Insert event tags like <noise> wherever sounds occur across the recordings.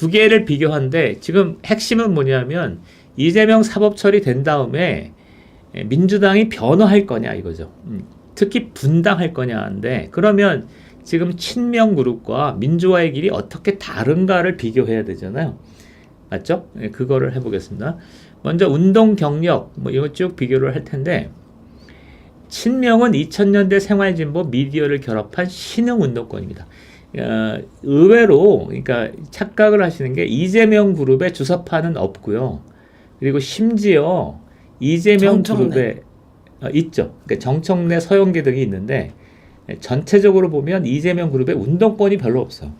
두 개를 비교하는데 지금 핵심은 뭐냐면 이재명 사법 처리 된 다음에 예, 민주당이 변화할 거냐 이거죠. 음, 특히 분당할 거냐인데 그러면 지금 친명 그룹과 민주화의 길이 어떻게 다른가를 비교해야 되잖아요. 맞죠? 예, 그거를 해보겠습니다. 먼저 운동 경력 뭐 이거 쭉 비교를 할 텐데 친명은 2000년대 생활진보 미디어를 결합한 신흥 운동권입니다. 어, 의외로 그러니까 착각을 하시는 게 이재명 그룹의 주사파는 없고요. 그리고 심지어 이재명 정청래. 그룹에 어, 있죠. 그러니까 정청래, 서영기 등이 있는데 전체적으로 보면 이재명 그룹의 운동권이 별로 없어.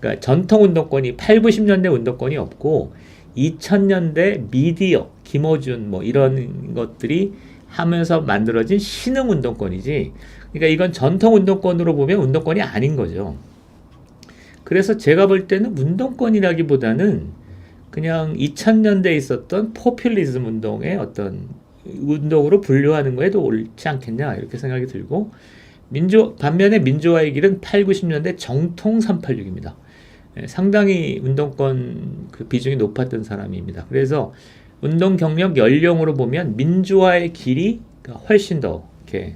그러니까 전통 운동권이 8, 90년대 운동권이 없고 2000년대 미디어, 김어준 뭐 이런 것들이 하면서 만들어진 신흥 운동권이지. 그러니까 이건 전통 운동권으로 보면 운동권이 아닌 거죠. 그래서 제가 볼 때는 운동권이라기보다는 그냥 2000년대에 있었던 포퓰리즘 운동의 어떤 운동으로 분류하는 거에도 옳지 않겠냐 이렇게 생각이 들고 민주 반면에 민주화의 길은 8, 90년대 정통 386입니다. 예, 상당히 운동권 그 비중이 높았던 사람입니다. 그래서 운동 경력 연령으로 보면 민주화의 길이 훨씬 더 이렇게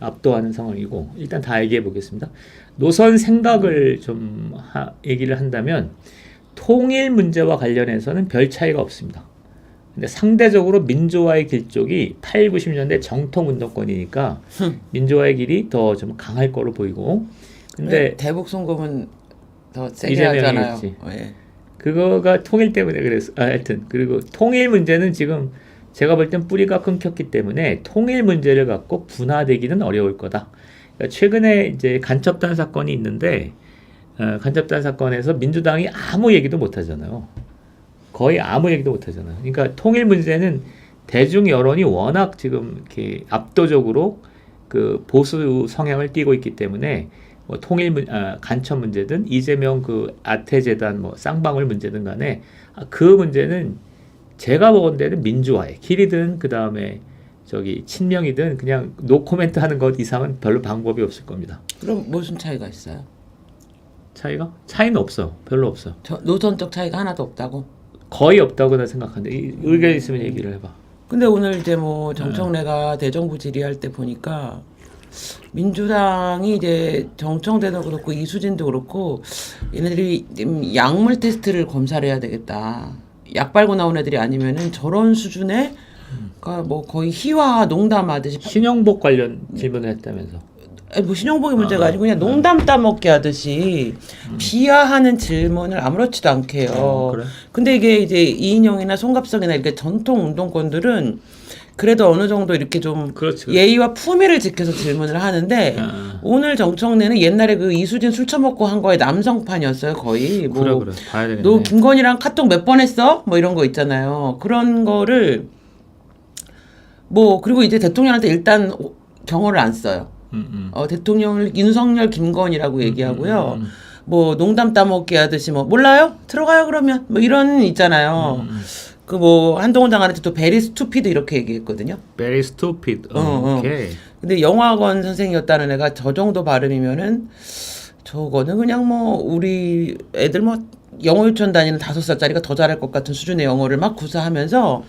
압도하는 상황이고 일단 다 얘기해 보겠습니다. 노선 생각을 좀 하- 얘기를 한다면 통일 문제와 관련해서는 별 차이가 없습니다. 근데 상대적으로 민주화의 길 쪽이 8, 90년대 정통 운동권이니까 민주화의 길이 더 좀 강할 거로 보이고 근데 왜 대북 송금은 더 세게 하잖아요. 예. 그거가 통일 때문에 그랬어. 아, 하여튼 그리고 통일 문제는 지금 제가 볼 땐 뿌리가 끊겼기 때문에 통일 문제를 갖고 분화되기는 어려울 거다. 그러니까 최근에 이제 간첩단 사건이 있는데 어, 간첩단 사건에서 민주당이 아무 얘기도 못 하잖아요. 거의 아무 얘기도 못 하잖아요. 그러니까 통일 문제는 대중 여론이 워낙 지금 이렇게 압도적으로 그 보수 성향을 띠고 있기 때문에 뭐 통일 문, 아, 간첩 문제든 이재명 그 아태 재단 뭐 쌍방울 문제든 간에 아, 그 문제는 제가 보건 데는 민주화의 길이든 그 다음에 저기 친명이든 그냥 노 코멘트 하는 것 이상은 별로 방법이 없을 겁니다. 그럼 무슨 차이가 있어요? 차이가? 차이는 없어. 별로 없어. 저 노선적 차이가 하나도 없다고? 거의 없다고 나 생각하는데 이- 의견 있으면 얘기를 해봐. 근데 오늘 이제 네. 뭐 정청래가 대정부 질의할 때 보니까 민주당이 이제 정청대도 그렇고 이수진도 그렇고 얘네들이 좀 약물 테스트를 검사를 해야 되겠다. 약 빨고 나온 애들이 아니면은 저런 수준의 그러니까 뭐 거의 희화 농담하듯이 신영복 관련 질문을 했다면서. 뭐 신용복의 문제가 아 니고 그냥 농담 따먹게 하듯이 비하하는 질문을 아무렇지도 않게 해요. 어, 그래? 근데 이게 이제 이인영이나 송갑석이나 이렇게 전통 운동권들은 그래도 어느 정도 이렇게 좀 그렇지. 예의와 품위를 지켜서 질문을 하는데 아, 오늘 정청래는 옛날에 그 이수진 술 처먹고 한 거에 남성판이었어요 거의 뭐 그래 그래. 봐야 되겠네. 너 김건희랑 카톡 몇 번 했어? 뭐 이런 거 있잖아요. 그런 거를 뭐 그리고 이제 대통령한테 일단 오- 경호를 안 써요. 음, 음. 어, 대통령을 윤석열 김건희라고 얘기하고요. 음, 음, 뭐 농담 따먹게 하듯이 뭐 몰라요? 들어가요 그러면 뭐 이런 있잖아요. 그 뭐 한동훈 장관한테 또 베리 스투피드 이렇게 얘기했거든요. Very stupid. 어, 어, 어. 오케이. 근데 영화관 선생이었다는 애가 저 정도 발음이면은 저거는 그냥 뭐 우리 애들 뭐 영어 유치원 다니는 다섯 살짜리가 더 잘할 것 같은 수준의 영어를 막 구사하면서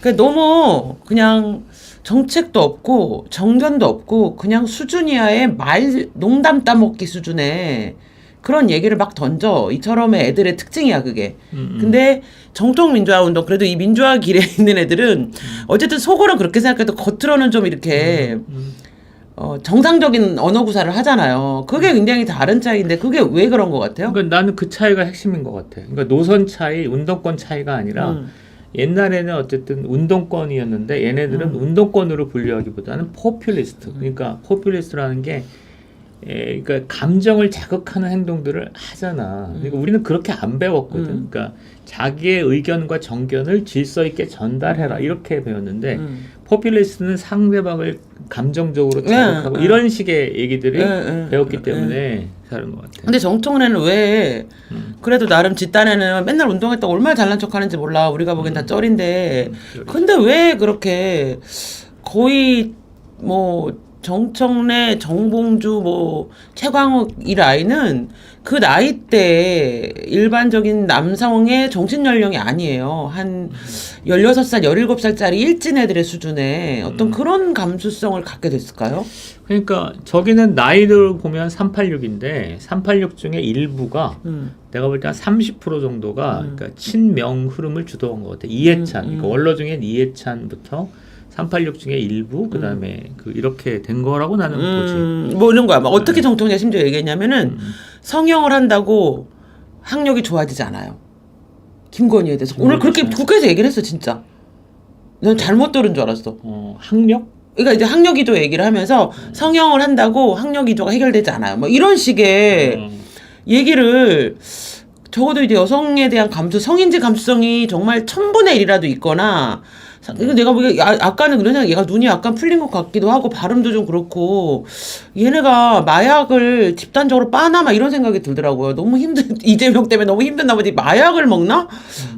그 너무 그냥 정책도 없고 정견도 없고 그냥 수준 이하의 말 농담 따먹기 수준의 그런 얘기를 막 던져 이처럼의 애들의 특징이야 그게. 음, 음. 근데 정통 민주화 운동 그래도 이 민주화 길에 <laughs> 있는 애들은 어쨌든 속으로 그렇게 생각해도 겉으로는 좀 이렇게 음. 어, 정상적인 언어 구사를 하잖아요. 그게 굉장히 다른 차이인데 그게 왜 그런 것 같아요? 그러니까 나는 그 차이가 핵심인 것 같아. 그러니까 노선 차이, 운동권 차이가 아니라 음. 옛날에는 어쨌든 운동권이었는데 얘네들은 운동권으로 분류하기보다는 포퓰리스트. 그러니까 포퓰리스트라는 게 에, 그러니까 감정을 자극하는 행동들을 하잖아. 그러니까 우리는 그렇게 안 배웠거든. 음. 그러니까 자기의 의견과 정견을 질서 있게 전달해라 이렇게 배웠는데 음. 포퓰리스트는 상대방을 감정적으로 네, 자극하고 네. 이런 식의 얘기들이 네, 네, 배웠기 네. 때문에 다른 것 같아. 근데 정청래는 왜 음. 그래도 나름 집단에는 맨날 운동했다고 얼마나 잘난 척하는지 몰라. 우리가 보기엔 다 쩔인데. 근데 왜 그렇게 거의 뭐 정청래, 정봉주, 뭐 최광욱 이 라인은 그 나이 때 일반적인 남성의 정신 연령이 아니에요. 한 16살, 17살짜리 일진 애들의 수준의 어떤 음. 그런 감수성을 갖게 됐을까요? 그러니까 저기는 나이를 보면 386인데 386 중에 일부가 음. 내가 볼 때 한 30% 정도가 음. 그러니까 친명 흐름을 주도한 것 같아. 이해찬. 음, 음. 그러니까 원로 중엔 이해찬부터 386 중에 일부 그다음에 그 이렇게 된 거라고 나는 보지. 음, 뭐 이런 거야. 막 어떻게 정통래 심지어 얘기했냐면은 음. 성형을 한다고 학력이 좋아지지 않아요. 김건희에 대해서 오늘 그렇게 씨. 국회에서 얘기를 했어 진짜. 난 잘못 들은 줄 알았어. 어, 학력? 그러니까 이제 학력 기조 얘기를 하면서 성형을 한다고 학력 기조가 해결되지 않아요. 뭐 이런 식의 어, 얘기를 적어도 이제 여성에 대한 감수, 성인지 감수성이 정말 천분의 일이라도 있거나 사- 이거 내가 보기에 아, 아까는 그런 생각, 얘가 눈이 약간 풀린 것 같기도 하고 발음도 좀 그렇고 얘네가 마약을 집단적으로 빠나 막 이런 생각이 들더라고요. 너무 힘든 <laughs> 이재명 때문에 너무 힘든 나머지 마약을 먹나?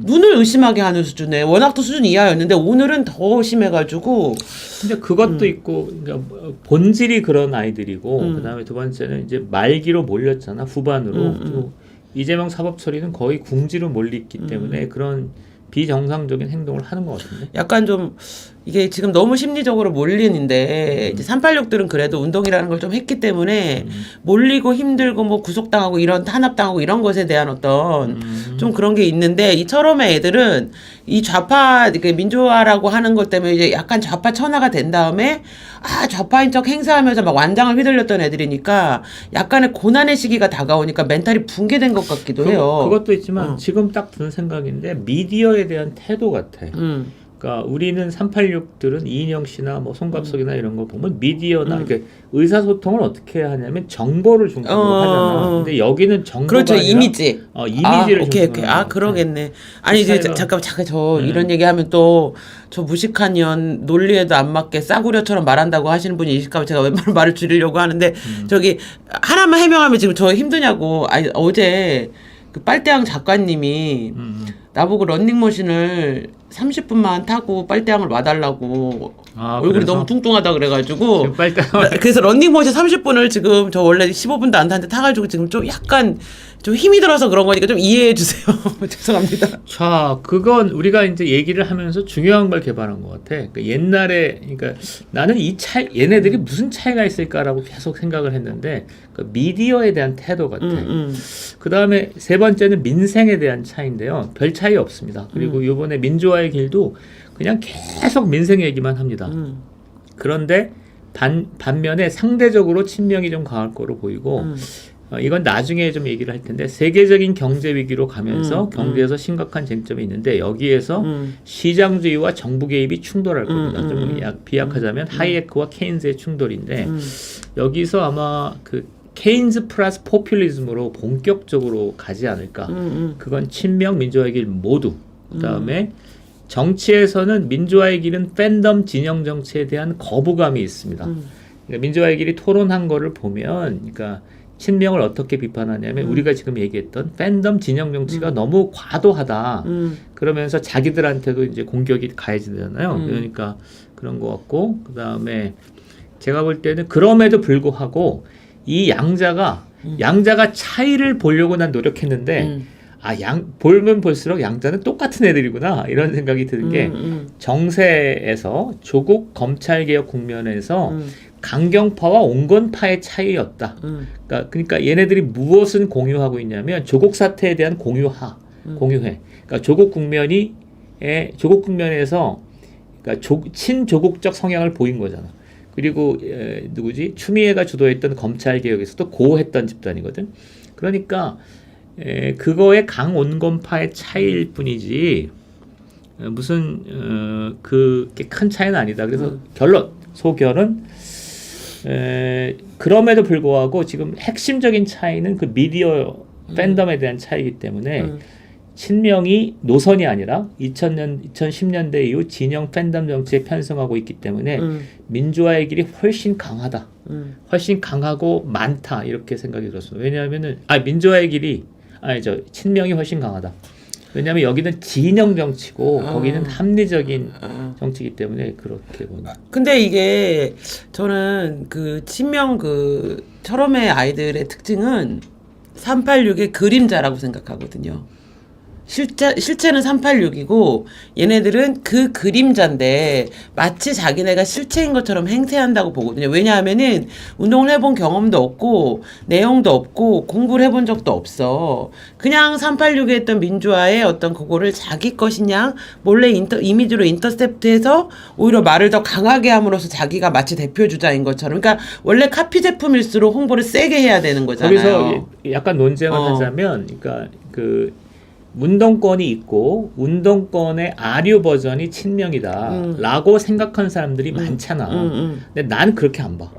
눈을 의심하게 하는 수준에 워낙 또 수준 이하였는데 오늘은 더 심해가지고 근데 그것도 있고 그러니까 뭐 본질이 그런 아이들이고 음. 그다음에 두 번째는 이제 말기로 몰렸잖아 후반으로 음, 음. 또 이재명 사법 처리는 거의 궁지로 몰렸기 음. 때문에 그런 비정상적인 행동을 하는 것 같은데. 약간 좀 이게 지금 너무 심리적으로 몰리는데 이제 386들은 그래도 운동이라는 걸 좀 했기 때문에 몰리고 힘들고 뭐 구속당하고 이런 탄압당하고 이런 것에 대한 어떤 음. 좀 그런 게 있는데 이 철험의 애들은 이 좌파 그 민주화라고 하는 것 때문에 이제 약간 좌파 천하가 된 다음에 아 좌파인 척 행사하면서 막 완장을 휘둘렸던 애들이니까 약간의 고난의 시기가 다가오니까 멘탈이 붕괴된 것 같기도 해요. 그, 것도 있지만 어. 지금 딱 드는 생각인데 미디어에 대한 태도 같아. 음. 그러니까 우리는 386들은 이인영 씨나 뭐 송갑석이나 이런 거 보면 미디어나 음. 이렇게 의사소통을 어떻게 하냐면 정보를 중심으로 어, 하잖아. 어. 근데 여기는 정보가 그렇죠 아니라 이미지. 어, 아, 이미지를 오케이 중심으로 오케이 하는 아 거. 그러겠네 아니 이제 스타일러. 잠깐 잠깐 저 네. 이런 얘기하면 또 저 무식한 년 논리에도 안 맞게 싸구려처럼 말한다고 하시는 분이 있을까 제가 웬만한 <laughs> 말을 줄이려고 하는데 음. 저기 하나만 해명하면 지금 저 힘드냐고 아니 어제 그 빨대양 작가님이 음. 나보고 런닝머신을 30분만 타고 빨대양을 와달라고 아, 얼굴이 그래서? 너무 뚱뚱하다 그래가지고 빨리 따 그래서 런닝머신 30분을 지금 저 원래 15분도 안 타는데 타가지고 지금 좀 약간 좀 힘이 들어서 그런 거니까 좀 이해해 주세요. <laughs> 죄송합니다. 자, 그건 우리가 이제 얘기를 하면서 중요한 걸 개발한 것 같아. 그러니까 옛날에, 그러니까 나는 이 차이, 얘네들이 무슨 차이가 있을까라고 계속 생각을 했는데, 그 미디어에 대한 태도 같아. 음, 음. 그 다음에 세 번째는 민생에 대한 차이인데요. 별 차이 없습니다. 그리고 음. 이번에 민주화의 길도 그냥 계속 민생 얘기만 합니다. 음, 그런데 반, 반면에 상대적으로 친명이 좀 강할 거로 보이고, 음. 어, 이건 나중에 좀 얘기를 할 텐데 세계적인 경제 위기로 가면서 음, 경제에서 심각한 쟁점이 있는데 여기에서 음. 시장주의와 정부 개입이 충돌할 겁니다. 음, 좀 음, 약, 비약하자면 하이에크와 케인즈의 충돌인데 음. 여기서 아마 그 케인즈 플러스 포퓰리즘으로 본격적으로 가지 않을까. 음, 음. 그건 친명 민주화의 길 모두. 그다음에 정치에서는 민주화의 길은 팬덤 진영 정치에 대한 거부감이 있습니다. 음. 그러니까 민주화의 길이 토론한 거를 보면, 그러니까 친명을 어떻게 비판하냐면 음. 우리가 지금 얘기했던 팬덤 진영 정치가 너무 과도하다. 음. 그러면서 자기들한테도 이제 공격이 가해지잖아요. 음. 그러니까 그런 것 같고 그 다음에 제가 볼 때는 그럼에도 불구하고 이 양자가 음. 양자가 차이를 보려고 난 노력했는데 음. 아 양 볼면 볼수록 양자는 똑같은 애들이구나 이런 생각이 드는 게 음, 정세에서 조국 검찰 개혁 국면에서 음. 강경파와 온건파의 차이였다. 음. 그러니까, 그러니까 얘네들이 무엇은 공유하고 있냐면 조국 사태에 대한 공유하, 음. 공유해. 그러니까 조국 국면이 에, 조국 국면에서 그러니까 조, 친조국적 성향을 보인 거잖아. 그리고 에, 누구지 추미애가 주도했던 검찰 개혁에서도 고했던 집단이거든. 그러니까 에, 그거의 강온건파의 차이일 뿐이지 어, 무슨 어, 그게 큰 차이는 아니다. 그래서 음. 결론 소결은 에, 그럼에도 불구하고 지금 핵심적인 차이는 그 미디어 팬덤에 대한 차이이기 때문에 음. 친명이 노선이 아니라 2000년 2010년대 이후 진영 팬덤 정치에 편승하고 있기 때문에 음. 민주화의 길이 훨씬 강하다. 음. 훨씬 강하고 많다 이렇게 생각이 들었어요. 왜냐하면은 아 민주화의 길이 아니 저 친명이 훨씬 강하다. 왜냐하면 여기는 진영 정치고 아. 거기는 합리적인 어. 정치이기 때문에 그렇게 보는. 근데 이게 저는 그 친명 그 철험의 아이들의 특징은 386의 그림자라고 생각하거든요. 실제 실체는 386이고 얘네들은 그 그림자인데 마치 자기네가 실체인 것처럼 행세한다고 보거든요. 왜냐하면은 운동을 해본 경험도 없고 내용도 없고 공부를 해본 적도 없어. 그냥 386에 했던 민주화의 어떤 그거를 자기 것이냐 몰래 인터, 이미지로 인터셉트해서 오히려 말을 더 강하게 함으로써 자기가 마치 대표 주자인 것처럼. 그러니까 원래 카피 제품일수록 홍보를 세게 해야 되는 거잖아요. 거기서 약간 논쟁을 어. 하자면, 그러니까 그 운동권이 있고 운동권의 아류 버전이 친명이다라고 생각하는 사람들이 많잖아. 음, 음. 근데 난 그렇게 안 봐.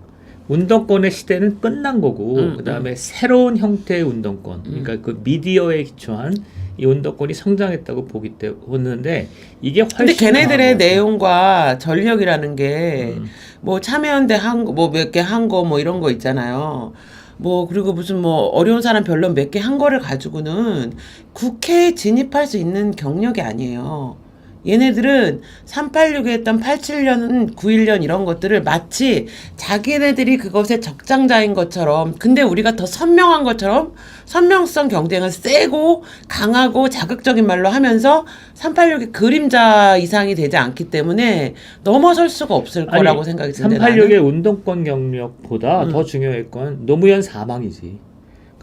운동권의 시대는 끝난 거고 음, 그다음에 새로운 형태의 운동권, 그러니까 그 미디어에 기초한 이 운동권이 성장했다고 보기 때문에 보는데 이게 훨씬 근데 걔네들의 내용과 전력이라는 게 음. 뭐 참여연대 한뭐몇 개 한 거 뭐 이런 거 있잖아요. 뭐 그리고 무슨 뭐 어려운 사람 별로 몇 개 한 거를 가지고는 국회에 진입할 수 있는 경력이 아니에요. 얘네들은 386에 했던 87년, 91년 이런 것들을 마치 자기네들이 그것의 적장자인 것처럼 근데 우리가 더 선명한 것처럼 선명성 경쟁을 세고 강하고 자극적인 말로 하면서 386의 그림자 이상이 되지 않기 때문에 넘어설 수가 없을 아니, 거라고 생각이 드는데 386의 운동권 경력보다 음. 더 중요했건 노무현 사망이지.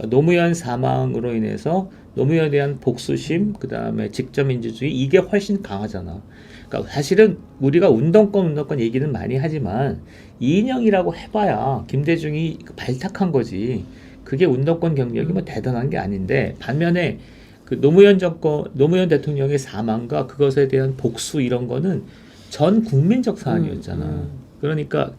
그러니까 노무현 사망으로 인해서 노무현에 대한 복수심, 그 다음에 직접민주주의 이게 훨씬 강하잖아. 그러니까 사실은 우리가 운동권 운동권 얘기는 많이 하지만 이인영이라고 해봐야 김대중이 발탁한 거지. 그게 운동권 경력이 뭐 대단한 게 아닌데 반면에 그 노무현 정권, 노무현 대통령의 사망과 그것에 대한 복수 이런 거는 전 국민적 사안이었잖아. 음, 음. 그러니까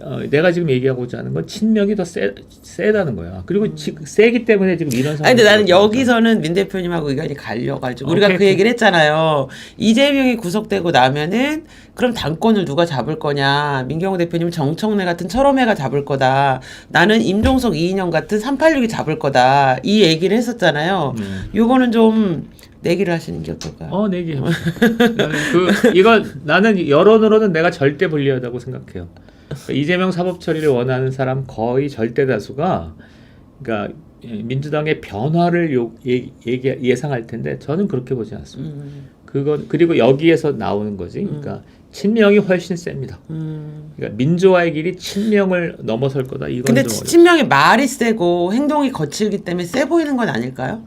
어, 내가 지금 얘기하고자 하는 건 친명이 더 세, 세다는 거야. 그리고 지금 세기 때문에 지금 이런 음. 아니 상황이 근데 나는. 여기서는 민 대표님하고 의견이 갈려가지고 우리가 오케이, 그 얘기를 했잖아요. 이재명이 구속되고 나면은 그럼 당권을 누가 잡을 거냐? 민경호 대표님 정청래 같은 철험회가 잡을 거다. 나는 임종석 이인영 같은 386이 잡을 거다. 이 얘기를 했었잖아요. 음. 요거는 좀 내기를 하시는 게 어떨까요? 어, 내기. 나는 그 이거 나는 여론으로는 내가 절대 불리하다고 생각해요. 이재명 사법 처리를 원하는 사람 거의 절대 다수가 그러니까 예, 민주당의 변화를 요, 예, 얘기, 예상할 텐데 저는 그렇게 보지 않습니다. 음, 그건 그리고 여기에서 나오는 거지. 그러니까 친명이 훨씬 셉니다. 음. 그러니까 민주화의 길이 친명을 넘어설 거다. 이건 근데. 친명이 말이 세고 행동이 거칠기 때문에 세 보이는 건 아닐까요?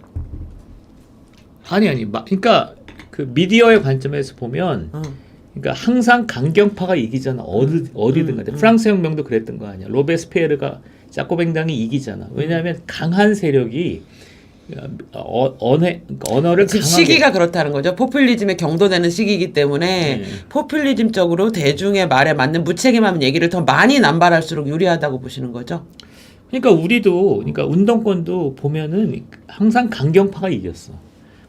아니 아니. 마, 그러니까 그 미디어의 관점에서 보면 어. 그러니까 항상 강경파가 이기잖아. 어디 어디든 간에. 프랑스 혁명도 그랬던 거 아니야. 로베스피에르가 자코뱅당이 이기잖아. 왜냐하면 강한 세력이 어, 언해, 그러니까 언어를 강하게 시기가 그렇다는 거죠. 포퓰리즘에 경도되는 시기이기 때문에 네. 포퓰리즘적으로 대중의 말에 맞는 무책임한 얘기를 더 많이 남발할수록 유리하다고 보시는 거죠. 그러니까 우리도 그러니까 운동권도 보면은 항상 강경파가 이겼어.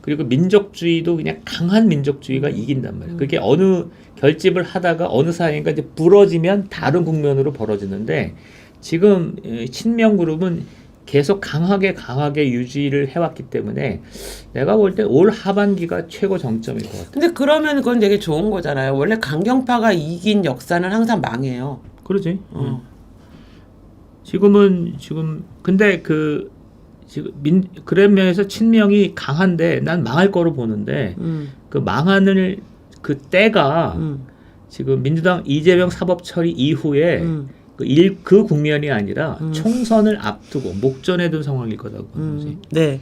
그리고 민족주의도 그냥 강한 민족주의가 이긴단 말이야. 그게 어느 결집을 하다가 어느 사이인가 이제 부러지면 다른 국면으로 벌어지는데 지금 에, 친명 그룹은 계속 강하게 강하게 유지를 해왔기 때문에 내가 볼 때 올 하반기가 최고 정점일 것 같아. 근데 그러면 그건 되게 좋은 거잖아요. 원래 강경파가 이긴 역사는 항상 망해요. 그러지. 어. 지금은 지금 근데 그 지금 민 그런 면에서 친명이 강한데 난 망할 거로 보는데 음, 그 망하는 그 때가 음, 지금 민주당 이재명 사법 처리 이후에 음, 그, 일, 그 국면이 아니라 음. 총선을 앞두고 목전에 둔 상황일 거라고 보는 거지. 음. 네.